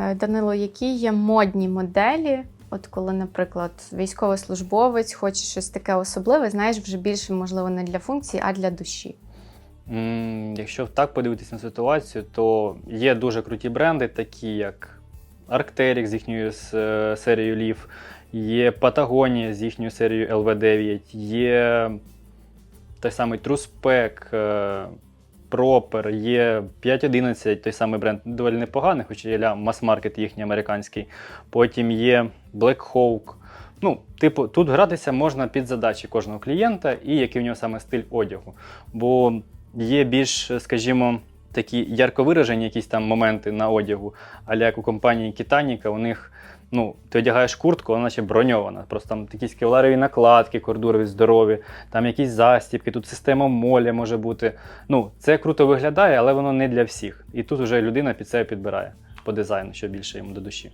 Е, Данило, які є модні моделі? От коли, наприклад, військовослужбовець хоче щось таке особливе, знаєш, вже більше можливо не для функції, а для душі. Якщо так подивитися на ситуацію, то є дуже круті бренди, такі як Arc'teryx з їхньою е, серією Leaf, є Patagonia з їхньою серією LV9, є той самий е, Proper, є 511, той самий бренд доволі непоганий, хоч є мас-маркет їхній американський. Потім є Black Hawk. Ну, типу, тут гратися можна під задачі кожного клієнта і який в нього саме стиль одягу. Бо є більш, скажімо, такі ярко виражені якісь там моменти на одягу, але як у компанії Китаніка, у них. Ну, ти одягаєш куртку, вона наче броньована. Просто там якісь кевларові накладки, кордурові здорові, там якісь застібки, тут система моля може бути. Ну, це круто виглядає, але воно не для всіх. І тут вже людина під себе підбирає по дизайну, що більше йому до душі.